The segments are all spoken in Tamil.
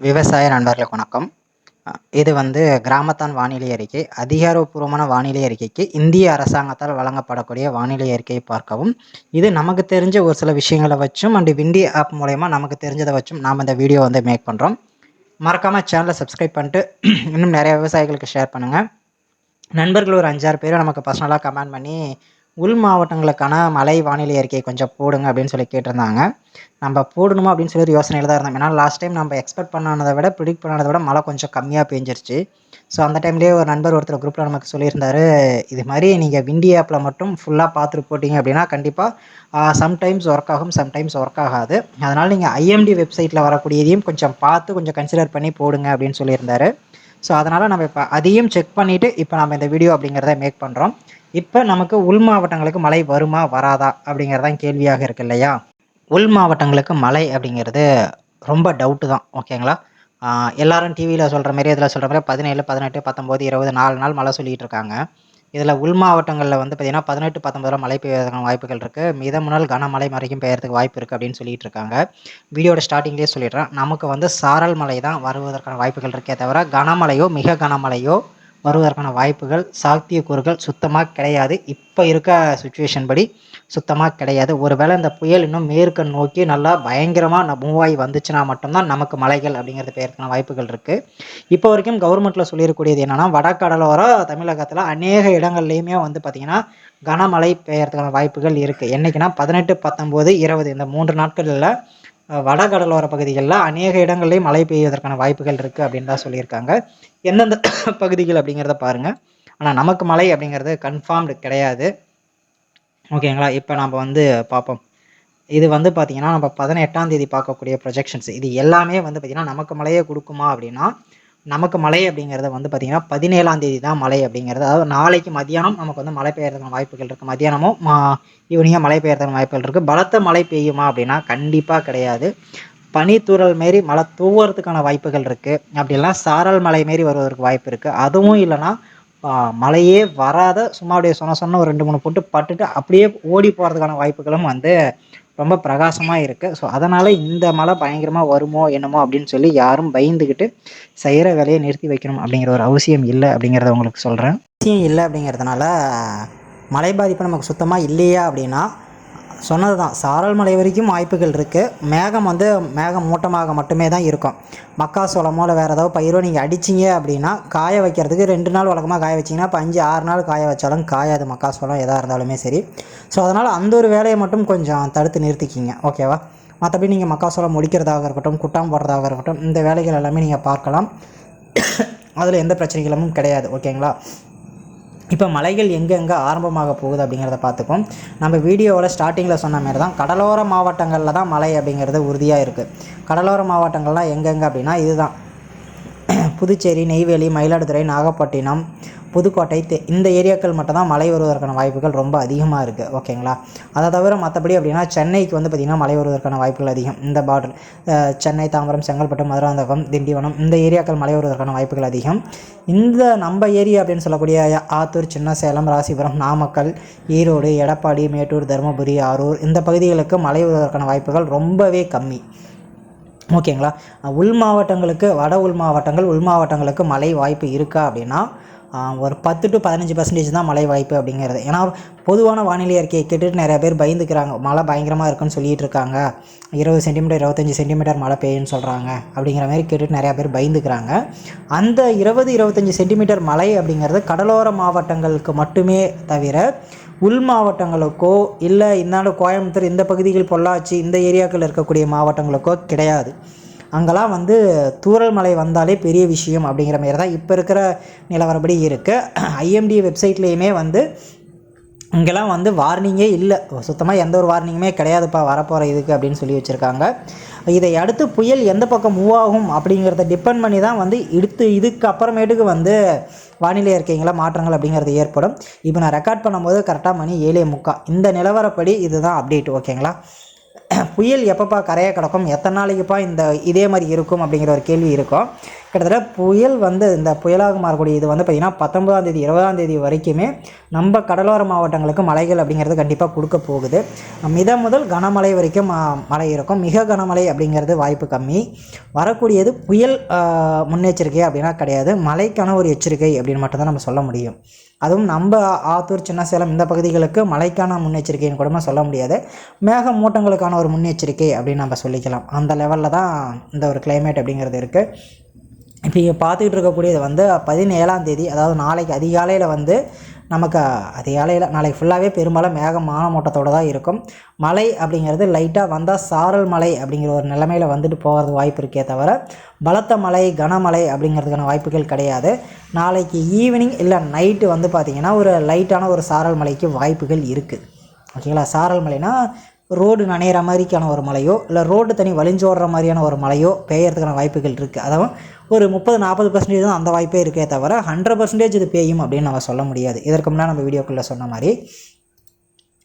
விவசாய நண்பர்களுக்கு வணக்கம். இது வந்து கிராமத்தான் வானிலை அறிக்கை. அதிகாரப்பூர்வமான வானிலை அறிக்கைக்கு இந்திய அரசாங்கத்தால் வழங்கப்படக்கூடிய வானிலை அறிக்கையை பார்க்கவும். இது நமக்கு தெரிஞ்ச ஒரு சில விஷயங்களை வச்சும் அண்டு விண்டி ஆப் மூலயமா நமக்கு தெரிஞ்சதை வச்சும் நாம் இந்த வீடியோ வந்து மேக் பண்ணுறோம் மறக்காமல் சேனலை சப்ஸ்கிரைப் பண்ணிட்டு இன்னும் நிறைய விவசாயிகளுக்கு ஷேர் பண்ணுங்கள் நண்பர்கள் ஒரு அஞ்சாறு பேரும் நமக்கு பர்சனலாக கமெண்ட் பண்ணி உள் மாவட்டங்களுக்கான மழை வானிலை அறிக்கை கொஞ்சம் போடுங்க அப்படின்னு சொல்லி கேட்டிருந்தாங்க. நம்ம போடணுமா அப்படின்னு சொல்லி ஒரு யோசனையில் தான் இருந்தோம். ஏன்னா லாஸ்ட் டைம் நம்ம எக்ஸ்பெக்ட் பண்ணதை விட ப்ரிடிக்ட் பண்ணதை விட மழை கொஞ்சம் கம்மியாக பெஞ்சிருச்சு. ஸோ அந்த டைம்லேயே ஒரு நண்பர் ஒருத்தர் குரூப்பில் நமக்கு சொல்லியிருந்தாரு இது மாதிரி நீங்கள் விண்டி ஆப்பில் மட்டும் ஃபுல்லாக பார்த்துட்டு போட்டிங்க அப்படின்னா கண்டிப்பாக சம்டைம்ஸ் ஒர்க் ஆகும் சம்டைம்ஸ் ஒர்க் ஆகாது. அதனால் நீங்கள் ஐஎம்டி வெப்சைட்டில் வரக்கூடியதையும் கொஞ்சம் பார்த்து கொஞ்சம் கன்சிடர் பண்ணி போடுங்க அப்படின்னு சொல்லியிருந்தாரு. ஸோ அதனால் நம்ம இப்போ அதையும் செக் பண்ணிவிட்டு இப்போ நம்ம இந்த வீடியோ அப்படிங்கிறத மேக் பண்ணுறோம் இப்போ நமக்கு உள் மாவட்டங்களுக்கு மழை வருமா வராதா அப்படிங்கிறதான் கேள்வியாக இருக்கு இல்லையா? உள் மாவட்டங்களுக்கு மழை அப்படிங்கிறது ரொம்ப டவுட்டு தான் ஓகேங்களா எல்லாரும் டிவியில் சொல்கிற மாதிரி இதில் சொல்கிற மாதிரி பதினேழு பதினெட்டு பத்தொம்போது இருபது நாலு நாள் மழை சொல்லிகிட்டு இருக்காங்க. இதில் உள் மாவட்டங்களில் வந்து பார்த்திங்கன்னா பதினெட்டு பத்தொம்பதுல மழை பெய்வதற்கான வாய்ப்புகள் இருக்குது மிதம் முன்னால் கனமழை வரைக்கும் பெய்யறதுக்கு வாய்ப்பு இருக்குது அப்படின்னு சொல்லிட்டு இருக்காங்க. வீடியோட ஸ்டார்டிங்லேயே சொல்லிடுறேன். நமக்கு வந்து சாரல் மழை தான் வருவதற்கான வாய்ப்புகள் இருக்கே தவிர கனமழையோ மிக கனமழையோ வருவதற்கான வாய்ப்புகள் சாத்தியக்கூறுகள் சுத்தமாக கிடையாது. இப்போ இருக்க சுச்சுவேஷன் படி சுத்தமாக கிடையாது. ஒருவேளை இந்த புயல் இன்னும் மேற்க நோக்கி நல்லா பயங்கரமாக மூவ் ஆகி வந்துச்சுன்னா மட்டும்தான் நமக்கு மலைகள் அப்படிங்கிறது பெயர்க்கான வாய்ப்புகள் இருக்குது இப்போ வரைக்கும் கவர்மெண்ட்டில் சொல்லியிருக்கூடியது என்னென்னா வடக்கடலோர தமிழகத்தில் அநேக இடங்கள்லையுமே வந்து பார்த்திங்கன்னா கனமழை பெய்யறதுக்கான வாய்ப்புகள் இருக்குது என்றைக்குன்னா பதினெட்டு பத்தொம்போது இருபது இந்த மூன்று நாட்களில் வடகடலோர பகுதிகளில் அநேக இடங்கள்லேயும் மழை பெய்வதற்கான வாய்ப்புகள் இருக்குது அப்படின்னு தான் சொல்லியிருக்காங்க. எந்தெந்த பகுதிகள் அப்படிங்கிறத பாருங்கள் ஆனால் நமக்கு மழை அப்படிங்கிறது கன்ஃபார்ம்டு கிடையாது. ஓகேங்களா? இப்போ நம்ம வந்து பார்ப்போம். இது வந்து பார்த்திங்கன்னா நம்ம பதினெட்டாம் தேதி பார்க்கக்கூடிய ப்ரொஜெக்ஷன்ஸ் இது எல்லாமே வந்து பார்த்திங்கன்னா நமக்கு மழையை கொடுக்குமா அப்படின்னா நமக்கு மழை அப்படிங்கிறது வந்து பார்த்திங்கன்னா பதினேழாம் தேதி தான் மழை அப்படிங்கிறது. அதாவது நாளைக்கு மதியானம் நமக்கு வந்து மழை பெய்யறதுக்கான வாய்ப்புகள் இருக்குது மதியானமும் ஈவினிங்காக மழை பெய்யறதுக்கான வாய்ப்புகள் இருக்குது பலத்த மழை பெய்யுமா அப்படின்னா கண்டிப்பாக கிடையாது. பனித்தூரல் மாரி மழை தூவுறதுக்கான வாய்ப்புகள் இருக்குது அப்படிலாம் சாரல் மலை மாரி வருவதற்கு வாய்ப்பு இருக்குது அதுவும் இல்லைன்னா மழையே வராத சும்மா அப்படியே சொன்ன சொன்ன ஒரு ரெண்டு மூணு போட்டு பட்டுட்டு அப்படியே ஓடி போகிறதுக்கான வாய்ப்புகளும் வந்து ரொம்ப பிரகாசமாக இருக்குது ஸோ அதனால் இந்த மழை பயங்கரமாக வருமோ என்னமோ அப்படின்னு சொல்லி யாரும் பயந்துக்கிட்டு செய்கிற வேலையை நிறுத்தி வைக்கணும் அப்படிங்கிற ஒரு அவசியம் இல்லை அப்படிங்கிறத உங்களுக்கு சொல்கிறேன் அவசியம் இல்லை அப்படிங்கிறதுனால மழை பாதிப்பு நமக்கு சுத்தமாக இல்லையா அப்படின்னா சொன்னது தான் சாரல் மலை வரைக்கும் வாய்ப்புகள் இருக்குது மேகம் வந்து மேகம் மூட்டமாக மட்டுமே தான் இருக்கும். மக்காசோளமோ இல்லை வேறு ஏதாவது பயிரோ நீங்கள் அடிச்சிங்க அப்படின்னா காய வைக்கிறதுக்கு ரெண்டு நாள் வழக்கமாக காய வச்சிங்கன்னா இப்போ அஞ்சு ஆறு நாள் காய வச்சாலும் காயாது மக்காசோளம் எதாக இருந்தாலுமே சரி. ஸோ அதனால் அந்த ஒரு வேலையை மட்டும் கொஞ்சம் தடுத்து நிறுத்திக்கிங்க. ஓகேவா மற்றபடி நீங்கள் மக்காசோளம் முடிக்கிறதாக இருக்கட்டும் குட்டாம் போடுறதாக இருக்கட்டும் இந்த வேலைகள் எல்லாமே நீங்கள் பார்க்கலாம். அதில் எந்த பிரச்சனைகளும் கிடையாது. ஓகேங்களா இப்போ மலைகள் எங்கெங்கே ஆரம்பமாக போகுது அப்படிங்கிறத பார்த்துப்போம். நம்ம வீடியோவில் ஸ்டார்டிங்கில் சொன்ன மாதிரி தான் கடலோர மாவட்டங்களில் தான் மலை அப்படிங்கிறது உறுதியாக இருக்குது கடலோர மாவட்டங்கள்லாம் எங்கெங்கே அப்படின்னா இதுதான். புதுச்சேரி நெய்வேலி மயிலாடுதுறை நாகப்பட்டினம் புதுக்கோட்டை தெ இந்த ஏரியாக்கள் மட்டும் தான் மழை வருவதற்கான வாய்ப்புகள் ரொம்ப அதிகமாக இருக்குது ஓகேங்களா? அதை தவிர மற்றபடி அப்படின்னா சென்னைக்கு வந்து பார்த்திங்கன்னா மழை வருவதற்கான வாய்ப்புகள் அதிகம். இந்த பார்டர் சென்னை தாம்பரம் செங்கல்பட்டு மதுராந்தகம் திண்டிவனம் இந்த ஏரியாக்கள் மழை வருவதற்கான வாய்ப்புகள் அதிகம். இந்த நம்ம ஏரியா அப்படின்னு சொல்லக்கூடிய ஆத்தூர் சின்ன சேலம் ராசிபுரம் நாமக்கல் ஈரோடு எடப்பாடி மேட்டூர் தருமபுரி ஆரூர் இந்த பகுதிகளுக்கு மழை வருவதற்கான வாய்ப்புகள் ரொம்பவே கம்மி. ஓகேங்களா? உள் மாவட்டங்களுக்கு வட உள் மாவட்டங்கள் உள் மாவட்டங்களுக்கு மழை வாய்ப்பு இருக்கா அப்படின்னா ஒரு பத்து டு பதினஞ்சு பர்சன்டேஜ் தான் மழை வாய்ப்பு அப்படிங்கிறது. ஏன்னா பொதுவான வானிலை அறிக்கையை கேட்டுட்டு நிறைய பேர் பயந்துக்கிறாங்க. மழை பயங்கரமாக இருக்குன்னு சொல்லிகிட்டு இருக்காங்க. இருபது சென்டிமீட்டர் இருபத்தஞ்சி சென்டிமீட்டர் மழை பெய்யுன்னு சொல்கிறாங்க அப்படிங்கிற மாதிரி கேட்டுட்டு நிறையா பேர் பயந்துக்கிறாங்க. அந்த இருபது இருபத்தஞ்சி சென்டிமீட்டர் மழை அப்படிங்கிறது கடலோர மாவட்டங்களுக்கு மட்டுமே தவிர உள் மாவட்டங்களுக்கோ இல்லை இந்தாண்டு கோயம்புத்தூர் இந்த பகுதிகள் பொள்ளாச்சி இந்த ஏரியாக்கள் இருக்கக்கூடிய மாவட்டங்களுக்கோ கிடையாது. அங்கெல்லாம் வந்து தூரல் மலை வந்தாலே பெரிய விஷயம் அப்படிங்கிற மாரி தான் இப்போ இருக்கிற நிலவரப்படி இருக்குது ஐஎம்டி வெப்சைட்லேயுமே வந்து இங்கெல்லாம் வந்து வார்னிங்கே இல்லை. சுத்தமாக எந்த ஒரு வார்னிங்குமே கிடையாதுப்பா வரப்போகிற இதுக்கு அப்படின்னு சொல்லி வச்சுருக்காங்க. இதை அடுத்து புயல் எந்த பக்கம் மூவ் ஆகும் அப்படிங்கிறத டிபெண்ட் பண்ணி தான் வந்து இடுத்து இதுக்கு அப்புறமேட்டுக்கு வந்து வானிலை அறிக்கைங்களா மாற்றங்கள் அப்படிங்கிறது ஏற்படும். இப்போ நான் ரெக்கார்ட் பண்ணும்போது கரெக்டாக மணி ஏழே முக்கா. இந்த நிலவரப்படி இதுதான் அப்டேட் ஓகேங்களா புயல் எப்பப்பா கரையை கிடக்கும்? எத்தனை நாளைக்குப்பா இந்த இதே மாதிரி இருக்கும் அப்படிங்கிற ஒரு கேள்வி இருக்கும். கிட்டத்தட்ட புயல் வந்து இந்த புயலாக மாறக்கூடிய இது வந்து பார்த்திங்கன்னா பத்தொன்பதாம் தேதி இருபதாம் தேதி வரைக்குமே நம்ம கடலோர மாவட்டங்களுக்கு மழைகள் அப்படிங்கிறது கண்டிப்பாக கொடுக்க போகுது. மித முதல் கனமழை வரைக்கும் மழை இருக்கும். மிக கனமழை அப்படிங்கிறது வாய்ப்பு கம்மி. வரக்கூடியது புயல் முன்னெச்சரிக்கை அப்படின்னா கிடையாது. மழைக்கான ஒரு எச்சரிக்கை அப்படின்னு மட்டும்தான் நம்ம சொல்ல முடியும். அதுவும் நம்ம ஆத்தூர் சின்ன சேலம் இந்த பகுதிகளுக்கு மழைக்கான முன்னெச்சரிக்கைன்னு கூட சொல்ல முடியாது. மேக மூட்டங்களுக்கான ஒரு முன்னெச்சரிக்கை அப்படின்னு நம்ம சொல்லிக்கலாம். அந்த லெவலில் தான் இந்த ஒரு கிளைமேட் அப்படிங்கிறது இருக்குது இப்போ இங்கே பார்த்துக்கிட்டு இருக்கக்கூடியது வந்து பதினேழாம் தேதி அதாவது நாளைக்கு அதிகாலையில் வந்து நமக்கு அதிகாலையில் நாளைக்கு ஃபுல்லாகவே பெரும்பாலும் மேகம் மானமூட்டத்தோடு தான் இருக்கும். மழை அப்படிங்கிறது லைட்டாக வந்தால் சாரல் மலை அப்படிங்கிற ஒரு நிலைமையில் வந்துட்டு போகிறது வாய்ப்பு இருக்கே தவிர பலத்த மலை கனமழை அப்படிங்கிறதுக்கான வாய்ப்புகள் கிடையாது. நாளைக்கு ஈவினிங் இல்லை நைட்டு வந்து பார்த்திங்கன்னா ஒரு லைட்டான ஒரு சாரல் மலைக்கு வாய்ப்புகள் இருக்குது ஓகேங்களா? சாரல் மலைனா ரோடு நனையிற மாதிரிக்கான ஒரு மலையோ இல்லை ரோடு தனி வழிஞ்சோடுற மாதிரியான ஒரு மலையோ பெய்யறதுக்கான வாய்ப்புகள் இருக்குது அதாவது ஒரு முப்பது நாற்பது பர்சன்டேஜ் தான் அந்த வாய்ப்பே இருக்கே தவிர ஹண்ட்ரட் பர்சன்டேஜ் இது பெய்யும் அப்படின்னு நம்ம சொல்ல முடியாது. இதற்கு முன்னாடி நம்ம வீடியோக்குள்ளே சொன்ன மாதிரி.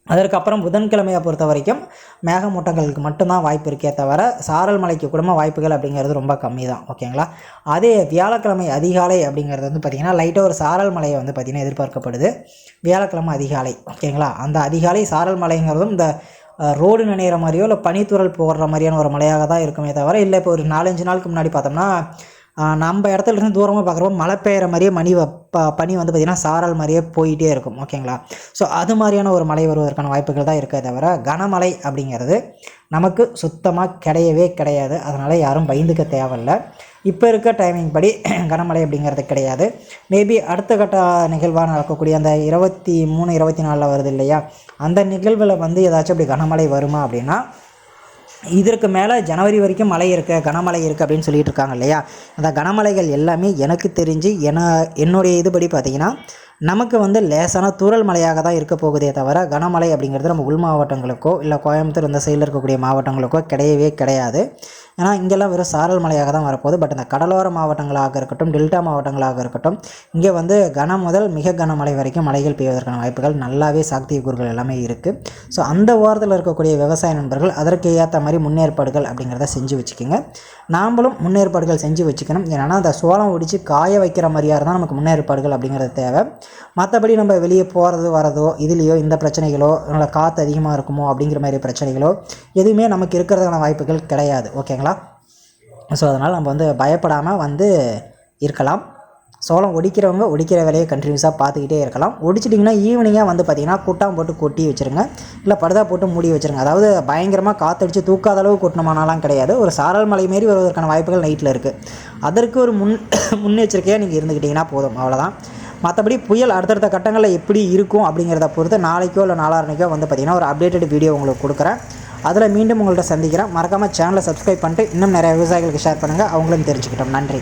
அதற்கப்புறம் புதன்கிழமையை பொறுத்த வரைக்கும் மேகமூட்டங்களுக்கு மட்டும்தான் வாய்ப்பு இருக்கே தவிர சாரல் மலைக்கு கூடமாக வாய்ப்புகள் அப்படிங்கிறது ரொம்ப கம்மி தான். ஓகேங்களா அதே வியாழக்கிழமை அதிகாலை அப்படிங்கிறது வந்து பார்த்திங்கன்னா லைட்டாக ஒரு சாரல் மலையை வந்து பார்த்திங்கன்னா எதிர்பார்க்கப்படுது. வியாழக்கிழமை அதிகாலை. ஓகேங்களா அந்த அதிகாலை சாரல் மலைங்கிறதும் இந்த ரோடு நினைகிற மாதிரியோ இல்லை பனித்துறல் போடுற மாதிரியான ஒரு மலையாக தான் இருக்குமே தவிர இல்லை இப்போ ஒரு நாலஞ்சு நாளுக்கு முன்னாடி பார்த்தோம்னா நம்ம இடத்துல இருந்து தூரமாக பார்க்குறப்போ மழை பெய்கிற மாதிரியே மணி வ- ப பனி வந்து பார்த்திங்கன்னா சாரல் மாதிரியே போயிட்டே இருக்கும் ஓகேங்களா? ஸோ அது மாதிரியான ஒரு மழை வருவதற்கான வாய்ப்புகள் தான் இருக்கே தவிர கனமழை அப்படிங்கிறது நமக்கு சுத்தமாக கிடையவே கிடையாது. அதனால் யாரும் பயந்துக்க தேவையில்லை. இப்போ இருக்க டைமிங் படி கனமழை அப்படிங்கிறது கிடையாது. மேபி அடுத்த கட்ட நிகழ்வாக நடக்கக்கூடிய அந்த இருபத்தி மூணு இருபத்தி நாலில் வருது இல்லையா? அந்த நிகழ்வில் வந்து ஏதாச்சும் அப்படி கனமழை வருமா அப்படின்னா இதற்கு மேலே ஜனவரி வரைக்கும் மழை இருக்கு கனமழை இருக்குது அப்படின்னு சொல்லிட்டு இருக்காங்க இல்லையா? அந்த கனமழைகள் எல்லாமே எனக்கு தெரிஞ்சு என என்னுடைய இதுபடி பார்த்திங்கன்னா நமக்கு வந்து லேசான தூரல் மழையாக தான் இருக்க போகுதே தவிர கனமழை அப்படிங்கிறது நம்ம உள் மாவட்டங்களுக்கோ இல்லை கோயம்புத்தூர் இந்த சைடில் இருக்கக்கூடிய மாவட்டங்களுக்கோ கிடையவே கிடையாது. ஏன்னா இங்கெல்லாம் வெறும் சாரல் மழையாக தான் வரப்போகுது. பட் இந்த கடலோர மாவட்டங்களாக இருக்கட்டும் டெல்டா மாவட்டங்களாக இருக்கட்டும் இங்கே வந்து கனம் முதல் மிக கனமழை வரைக்கும் மழைகள் பெய்வதற்கான வாய்ப்புகள் நல்லாவே சாத்தியக்கூறுகள் எல்லாமே இருக்குது ஸோ அந்த ஓரத்தில் இருக்கக்கூடிய விவசாய நண்பர்கள் அதற்கு ஏற்ற மாதிரி முன்னேற்பாடுகள் அப்படிங்கிறத செஞ்சு வச்சுக்கோங்க. நாமளும் முன்னேற்பாடுகள் செஞ்சு வச்சுக்கணும். ஏன்னா அந்த சோளம் ஒடிச்சு காய வைக்கிற மாதிரியாக இருந்தால் நமக்கு முன்னேற்பாடுகள் அப்படிங்கிறது தேவை. மற்றபடி நம்ம வெளியே போகிறது வரதோ இதுலேயோ இந்த பிரச்சனைகளோ இல்லை காற்று அதிகமாக இருக்குமோ அப்படிங்கிற மாதிரி பிரச்சனைகளோ எதுவுமே நமக்கு இருக்கிறதுக்கான வாய்ப்புகள் கிடையாது. ஓகேங்களா? ஸோ அதனால் நம்ம வந்து பயப்படாமல் வந்து இருக்கலாம். சோளம் ஒடிக்கிறவங்க ஒடிக்கிற வேலையை கண்டினியூஸாக பார்த்துக்கிட்டே இருக்கலாம். ஒடிச்சிட்டிங்கன்னா ஈவினிங்காக வந்து பார்த்திங்கன்னா குட்டாம் போட்டு கொட்டி வச்சுருங்க. இல்லை படுதா போட்டு மூடி வச்சுருங்க. அதாவது பயங்கரமாக காற்றடிச்சு தூக்காத அளவு கொட்டணுமானாலாம் கிடையாது. ஒரு சாரல் மலை மாரி வருவதற்கான வாய்ப்புகள் நைட்டில் இருக்குது அதற்கு ஒரு முன் முன்னெச்சரிக்கையாக நீங்கள் இருந்துக்கிட்டிங்கன்னா போதும். அவ்வளோதான் மற்றபடி புயல் அடுத்தடுத்த கட்டங்களில் எப்படி இருக்கும் அப்படிங்கிறத பொறுத்து நாளைக்கோ இல்லை நாளான்னைக்கோ வந்து பார்த்திங்கன்னா ஒரு அப்டேட்டட் வீடியோ உங்களுக்கு கொடுக்குறேன். அதில் மீண்டும் உங்கள்கிட்ட சந்திக்கிறேன். மறக்காமல் சேனலை சப்ஸ்கிரைப் பண்ணிட்டு இன்னும் நிறைய விவசாயிகளுக்கு ஷேர் பண்ணுங்கள் அவங்களும் தெரிஞ்சுக்கிட்டோம். நன்றி.